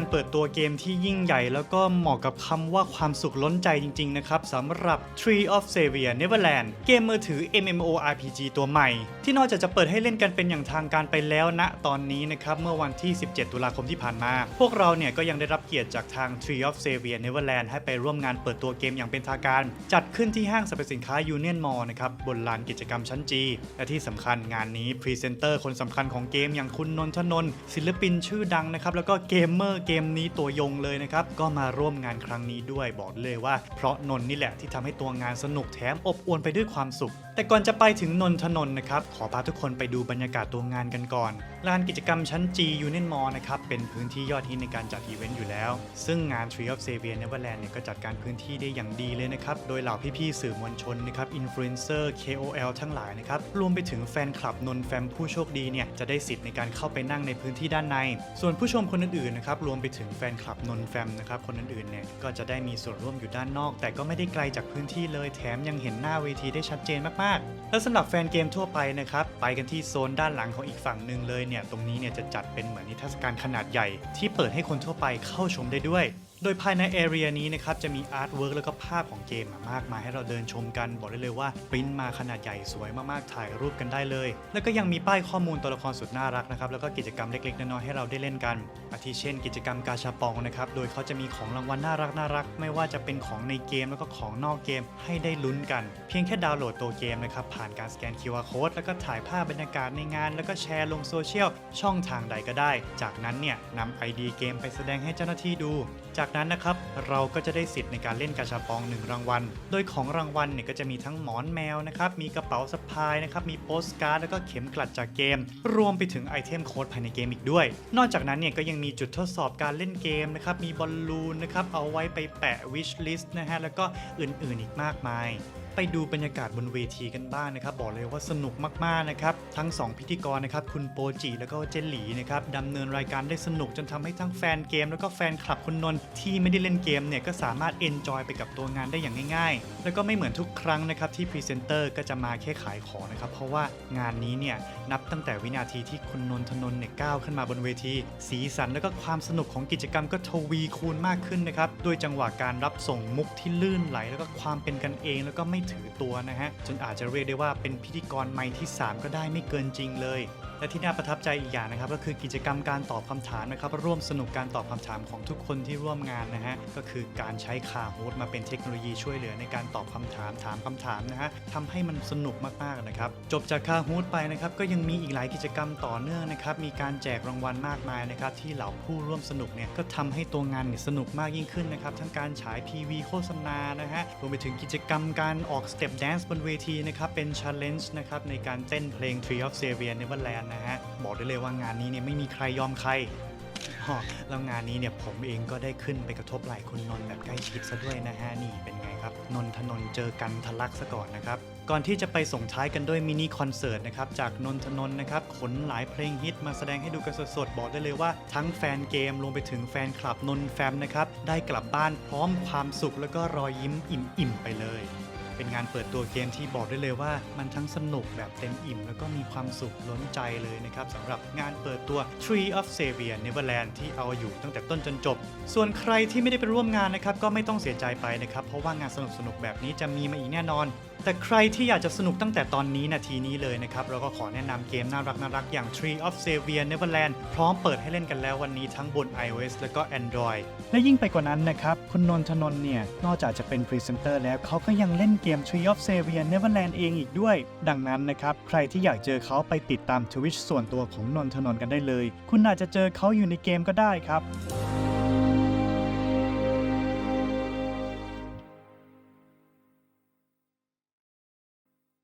เป็นงานเปิดตัวเกมที่ยิ่งใหญ่ แล้วก็เหมาะกับคำว่าความสุขล้นใจจริง ๆ นะครับสำหรับ Tree of Savior Neverland เกมมือถือ MMORPG ตัวใหม่ ที่นอกจากจะเปิดให้เล่นกันเป็นอย่างทางการไปแล้วณตอนนี้นะครับ เมื่อวันที่ 17 ตุลาคมที่ผ่านมา พวกเราเนี่ยก็ยังได้รับเกียรติจากทาง Tree of Savior Neverland ให้ไปร่วมงานเปิดตัวเกมอย่างเป็นทางการ จัดขึ้นที่ห้างสรรพสินค้า Union Mall นะครับบนลานกิจกรรมชั้น G และที่สำคัญงานนี้พรีเซนเตอร์คนสำคัญของเกมอย่างคุณนนทนนศิลปินชื่อดังนะครับแล้วก็เกมเมอร์เกมนี้ตัวยงเลยนะครับ ก็มาร่วมงานครั้งนี้ด้วยบอกเลยว่า เพราะนนนี่แหละที่ทำให้ตัวงานสนุกแถมอบอวลไปด้วยความสุข แต่ก่อนจะไปถึงนนทนนนะครับ ขอพาทุกคนไปดูบรรยากาศตัวงานกันก่อนลานกิจกรรมชั้น G Union Mall นะครับเป็นพื้นที่ยอดฮิตในการจัดอีเวนต์อยู่แล้ว ซึ่งงาน Tree of Savior Neverland เนี่ยก็จัดการพื้นที่ได้อย่างดีเลยนะครับ โดยเหล่าพี่ๆสื่อมวลชนนะครับอินฟลูเอนเซอร์ KOL ทั้งหลายนะครับรวมไปถึงแฟนคลับนนแฟมผู้โชคดีเนี่ยจะได้สิทธิ์ในการเข้าไปนั่งในพื้นที่ด้านใน ส่วนผู้ชมคนอื่นๆนะครับรวมไปถึงแฟนคลับนนแฟมนะครับคนอื่นๆเนี่ยก็จะได้มีส่วนร่วมอยู่ด้านนอก แต่ก็ไม่ได้ไกลจากพื้นที่เลยแถมยังเห็นหน้าเวทีได้ชัดเจนมากๆ และสำหรับแฟนเกมทั่วไปนะครับไปกันที่โซนด้านหลังของอีกฝั่งหนึ่งเลยเนี่ยตรงนี้เนี่ยจะจัดเป็นเหมือนนิทรรศการขนาดใหญ่ ที่เปิดให้คนทั่วไปเข้าชมได้ด้วย โดยภายในแอเรียนี้นะครับจะมีอาร์ตเวิร์กแล้วก็ภาพของเกมอะมากมายให้เราเดินชมกัน บอกได้เลยว่าปริ้นมาขนาดใหญ่สวยมากๆ ถ่ายรูปกันได้เลย แล้วก็ยังมีป้ายข้อมูลตัวละครสุดน่ารักนะครับแล้วก็กิจกรรมเล็กๆน้อยๆให้เราได้เล่นกัน อาทิเช่น กิจกรรมกาชาปองนะครับโดยเขาจะมีของรางวัลน่ารักน่ารักไม่ว่าจะเป็นของในเกมแล้วก็ของนอกเกมให้ได้ลุ้นกัน เพียงแค่ดาวน์โหลดตัวเกมนะครับผ่านการสแกน QR Code แล้วก็ถ่ายภาพบรรยากาศในงาน แล้วก็แชร์ลงโซเชียลช่องทางใดก็ได้ จากนั้นเนี่ยนำ ID เกมไปแสดงให้เจ้าหน้าที่ดู จากจากนั้นนะครับเราก็จะได้สิทธิ์ในการเล่นกาชาปอง 1 รางวัล โดยของรางวัลเนี่ยก็จะมีทั้งหมอนแมวนะครับมีกระเป๋าสะพายนะครับมีโปสการ์ดแล้วก็เข็มกลัดจากเกม รวมไปถึงไอเทมโค้ดภายในเกมอีกด้วย นอกจากนั้นเนี่ยก็ยังมีจุดทดสอบการเล่นเกมนะครับมีบอลลูนนะครับเอาไว้ไปแปะวิชลิสต์นะฮะแล้วก็อื่นๆอีกมากมาย ไปดูบรรยากาศบนเวทีกันบ้างนะครับ บอกเลยว่าสนุกมากๆนะครับ ทั้ง 2 พิธีกรนะครับ คุณโปจิแล้วก็เจนหลีนะครับดำเนินรายการได้สนุกจนทำให้ทั้งแฟนเกม แล้วก็แฟนคลับคุณนนท์ที่ไม่ได้เล่นเกมเนี่ยก็สามารถเอนจอยไปกับตัวงานได้อย่างง่าย ๆ แล้วก็ไม่เหมือนทุกครั้งนะครับที่พรีเซนเตอร์ก็จะมาแค่ขายของนะครับเพราะว่างานนี้เนี่ยนับตั้งแต่วินาทีที่คุณนนทนนท์เนี่ยก้าวขึ้นมาบนเวที สีสันแล้วก็ความสนุกของกิจกรรมก็ทวีคูณมากขึ้นนะครับด้วยจังหวะการรับส่งมุกที่ลื่นไหล แล้วก็ความเป็นกันเองแล้วก็ไม่ถือตัวนะฮะจนอาจจะเรียกได้ว่าเป็นพิธีกรใหม่ที่ 3 ก็ได้ไม่เกินจริงเลย และที่น่าประทับใจอีกอย่างนะครับ ก็คือกิจกรรมการตอบคำถามนะครับร่วมสนุกการตอบคำถามของทุกคนที่ร่วมงานนะฮะก็คือการใช้คาฮูดมาเป็นเทคโนโลยีช่วยเหลือในการตอบคำถามถามคำถามนะฮะทำให้มันสนุกมากๆนะครับจบจากคาฮูดไปนะครับก็ยังมีอีกหลายกิจกรรมต่อเนื่องนะครับมีการแจกรางวัลมากมายนะครับที่เหล่าผู้ร่วมสนุกเนี่ยก็ทำให้ตัวงานเนี่ยสนุกมากยิ่งขึ้นนะครับทั้งการฉาย PV โฆษณานะฮะรวมไปถึงกิจกรรมการออกสเต็ปแดนซ์บนเวทีนะครับเป็น challenge นะครับในการเต้นเพลง Tree of Savior Neverland นะฮะ บอกได้เลยว่างานนี้เนี่ยไม่มีใครยอมใคร แล้วงานนี้เนี่ยผมเองก็ได้ขึ้นไปกระทบไหล่คุณนนท์แบบใกล้ชิดซะด้วยนะฮะนี่เป็นไงครับ นนทนนท์เจอกันทะลักซะก่อนนะครับ ก่อนที่จะไปส่งท้ายกันด้วยมินิคอนเสิร์ตนะครับจากนนทนนท์นะครับขนหลายเพลงฮิตมาแสดงให้ดูกันสดๆบอกได้เลยว่าทั้งแฟนเกมรวมไปถึงแฟนคลับนนแฟมนะครับได้กลับบ้านพร้อมความสุขแล้วก็รอยยิ้มอิ่มๆไปเลย เป็นงานเปิดตัวเกมที่บอกได้เลยว่ามันทั้งสนุกแบบเต็มอิ่ม แล้วก็มีความสุขล้นใจเลยนะครับสำหรับงานเปิดตัว Tree of Savior Neverland ที่เอาอยู่ตั้งแต่ต้นจนจบ ส่วนใครที่ไม่ได้ไปร่วมงานนะครับก็ไม่ต้องเสียใจไปนะครับเพราะว่างานสนุกๆแบบนี้จะมีมาอีกแน่นอน แต่ใครที่อยากจะสนุกตั้งแต่ตอนนี้นาทีนี้เลยนะครับ เราก็ขอแนะนำเกมน่ารักน่ารักอย่าง Tree of Savior Neverland พร้อมเปิดให้เล่นกันแล้ววันนี้ทั้งบน iOS แล้วก็ Android และยิ่งไปกว่านั้นนะครับ คุณนนทนนท์เนี่ย นอกจากจะเป็นพรีเซนเตอร์แล้วเขาก็ยังเล่นเกม Tree of Savior Neverland เองอีกด้วย ดังนั้นนะครับ ใครที่อยากเจอเขาไปติดตาม Twitch ส่วนตัวของนนทนนท์กันได้เลย คุณอาจจะเจอเขาอยู่ในเกมก็ได้ครับ